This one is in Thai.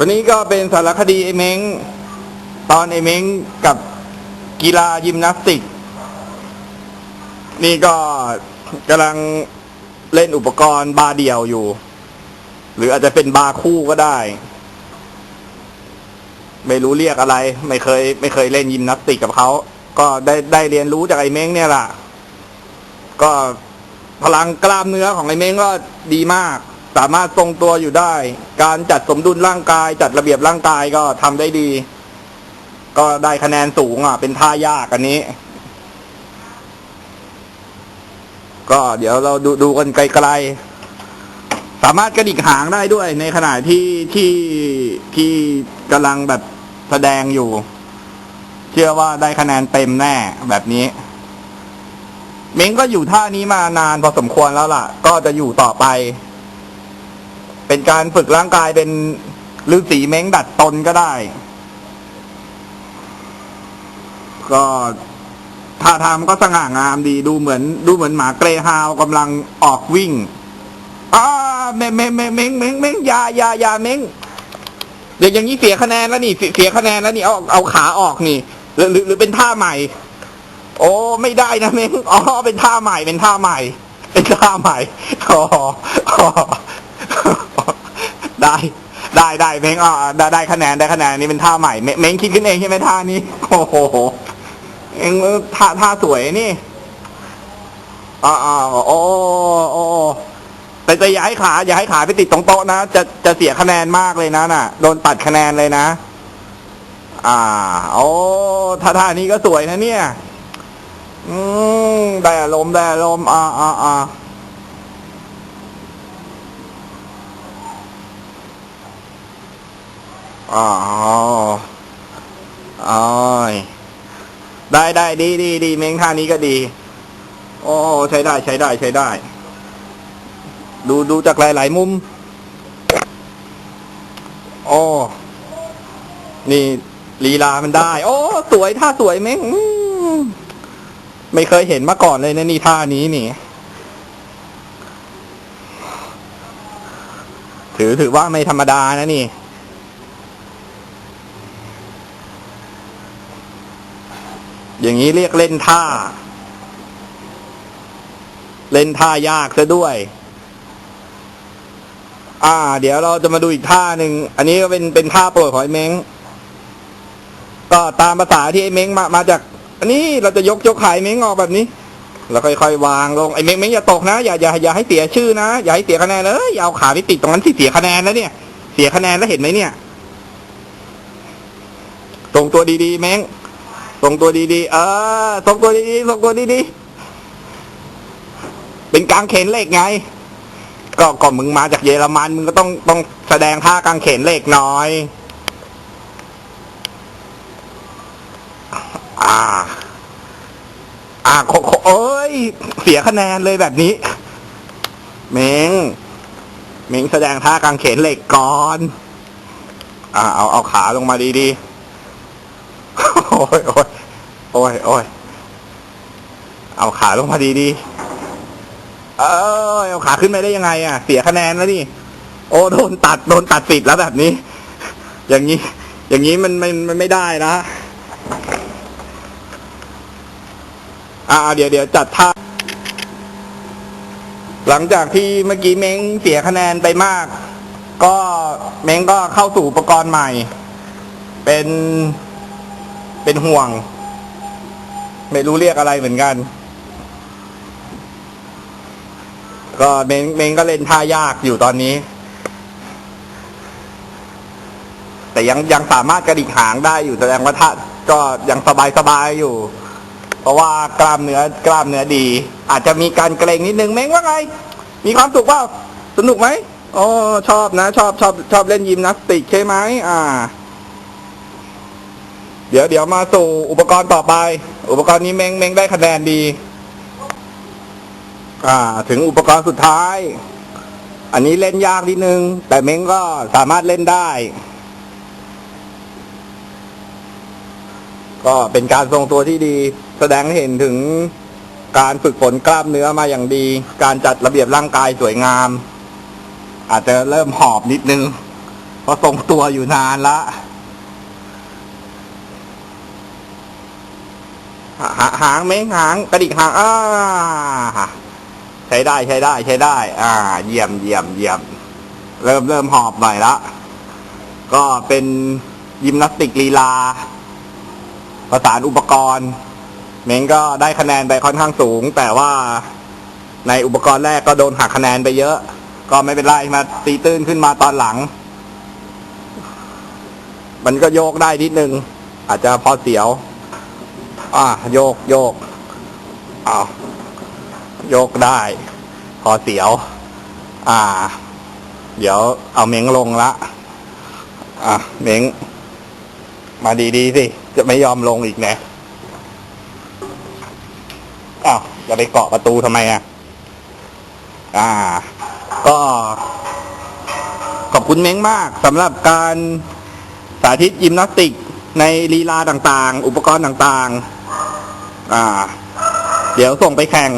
วันนี้ก็เป็นสารคดีไอเม้งตอนไอเม้งกับกีฬายิมนาสติก นี่ก็กำลังเล่นอุปกรณ์บาเดี่ยวอยู่ หรืออาจจะเป็นบาคู่ก็ได้ ไม่รู้เรียกอะไร ไม่เคย ไม่เคยเล่นยิมนาสติกกับเขา ก็ได้ได้เรียนรู้จากไอเม้งเนี่ยแหละก็พลังกล้ามเนื้อของไอเม้งก็ดีมาก สามารถทรงตัวอยู่ได้ การจัดสมดุลร่างกาย จัดระเบียบร่างกายก็ทำได้ดี ก็ได้คะแนนสูงอะ เป็นท่ายากอันนี้ ก็เดี๋ยวเราดูดูกันไกลๆสามารถกระดิกหางได้ด้วย ในขณะที่ที่ที่กำลังแบบแสดงอยู่ เชื่อว่าได้คะแนนเต็มแน่แบบนี้เม้งก็อยู่ท่านี้มานานพอสมควรแล้วล่ะ ก็จะอยู่ต่อไป เป็นการฝึกร่างกายเป็นฤาษีเม้งดัดตนก็ได้ ก็ท่าทางมันก็สง่างามดีดูเหมือน ดูเหมือนหมาเกรฮาวกำลังออกวิ่งอ่าเม้งเม้งเม้งเม้งเม้งเม้งยายายาเม้งเดี๋ยวอย่างนี้เสียคะแนนแล้วนี่เสียคะแนนแล้วนี่เอาเอาขาออกนี่ หรือหรือหรือเป็นท่าใหม่ โอ้ไม่ได้นะเม้งอ๋อเป็นท่าใหม่เป็นท่าใหม่ เป็นท่าใหม่อ๋ออ๋อ ได้ ได้ได้เม้งอ๋อได้ได้คะแนนได้คะแนนนี่เป็นท่าใหม่ เม้งคิดขึ้นเองใช่ไหมท่านี้ โอ้โหเองท่าท่าสวยนี่อ๋ออ๋อโอ้โอ้แต่แต่อย่าให้ขาอย่าให้ขาไปติดตรงโต๊ะนะจะจะเสียคะแนนมากเลยนะน่ะ โดนตัดคะแนนเลยนะ อ่า โอ้ท่าท่านี้ก็สวยนะเนี่ย อืมได้อารมณ์ได้อารมณ์อ่าอ่าอ่า อ๋ออ๋อได้ได้ดีดีดีเมงท่านี้ก็ดี โอ้ใช้ได้ใช้ได้ใช้ได้ ดูดูจากหลายๆมุมโอ้นี่ลีลามันได้ โอ้สวยท่าสวยเม้งมไม่เคยเห็นมาก่อนเลยนะนี่ท่านี้นี่ ถือถือว่าไม่ธรรมดานะนี่ อย่างนี้เรียกเล่นท่า เล่นท่ายากซะด้วย อ่า เดี๋ยวเราจะมาดูอีกท่าหนึ่ง อันนี้ก็เป็นเป็นท่าโปรดของไอ้เม้ง ก็ตามภาษาที่ไอ้เม้งมามาจาก อันนี้เราจะยกยกขายเม้งออกแบบนี้แล้วค่อยๆวางลงไอ้เม้งเม้งอย่าตกนะอย่าอย่าอย่าให้เสียชื่อนะอย่าให้เสียคะแนนเลยอย่าเอาขาไปติดตรงนั้นที่เสียคะแนนแล้วเนี่ย เสียคะแนนแล้วเห็นไหมเนี่ย ตรงตัวดีๆเม้ง ตรงตัวดีๆ เออตรงตัวดีๆตรงตัวดีๆ เป็นกางเขนเหล็กไง ก็ก่อนมึงมาจากเยอรมันมึงก็ต้องต้องแสดงท่ากางเขนเหล็กน่อย อ่า อ่าโคโคเอ้ย เสียคะแนนเลยแบบนี้ เมงเมงแสดงท่ากางเขนเหล็กก่อน อ่า เอาเอาขาลงมาดีๆ ยโอ้ยโอ้ยโอ้ยเอาขาลงมาดีๆเอ้ยเอาขาขึ้นไปได้ยังไง อะ เสียคะแนนแล้วนี่โอ้โดนตัดโดนตัดสิทธิ์แล้วแบบนี้ อย่างนี้ อย่างนี้มันมันมันไม่ได้นะอ่าเดี๋ยวเดี๋ยวจัดท่าหลังจากที่เมื่อกี้เม้งเสียคะแนนไปมาก ก็เม้งก็เข้าสู่อุปกรณ์ใหม่ เป็น เป็นห่วง ไม่รู้เรียกอะไรเหมือนกัน ก็เม้งเม้งก็เล่นท่ายากอยู่ตอนนี้ แต่ยังยังสามารถกระดิกหางได้อยู่แสดงว่าท่าก็ยังสบายสบายอยู่ เพราะว่ากล้ามเนื้อกล้ามเนื้อดี อาจจะมีการเกรงนิดนึงเม้งว่าไง มีความสุขเปล่าสนุกไหมอ๋อชอบนะ ชอบชอบชอบเล่นยิมนาสติกใช่ไหมอ่า เดี๋ยวเดี๋ยวมาสู่อุปกรณ์ต่อไป อุปกรณ์นี้เม้งเม้งได้คะแนนดี อ่า ถึงอุปกรณ์สุดท้าย อันนี้เล่นยากนิดนึง แต่เม้งก็สามารถเล่นได้ ก็เป็นการทรงตัวที่ดี แสดงให้เห็นถึงการฝึกฝนกล้ามเนื้อมาอย่างดี การจัดระเบียบร่างกายสวยงาม อาจจะเริ่มหอบนิดนึงก็ทรงตัวอยู่นานละ หาหาหางเม้งหางกระดิกหางอ่าใช้ได้ใช้ได้ ใช้ได้ อ่า เยี่ยมเยี่ยมเยี่ยม เริ่มเริ่มหอบหน่อยละก็เป็นยิมนาสติกลีลา ประสานอุปกรณ์ เม้งก็ได้คะแนนไปค่อนข้างสูง แต่ว่าในอุปกรณ์แรกก็โดนหักคะแนนไปเยอะ ก็ไม่เป็นไรมาตีตื้นขึ้นมาตอนหลัง มันก็โยกได้นิดนึง อาจจะพอเสียว อ่าโยกโยกอ้าวโยกได้ พอเสียว อ่า เดี๋ยวเอาเม้งลงละ อะเม้งมาดีๆสิ จะไม่ยอมลงอีกนะอ้าวจะไปเกาะประตูทำไมอะ อ่า ก็ ขอบคุณเม้งมากสำหรับการสาธิตยิมนาสติกในลีลาต่างๆ อุปกรณ์ต่างๆ อ่า เดี๋ยวส่งไปแข่ง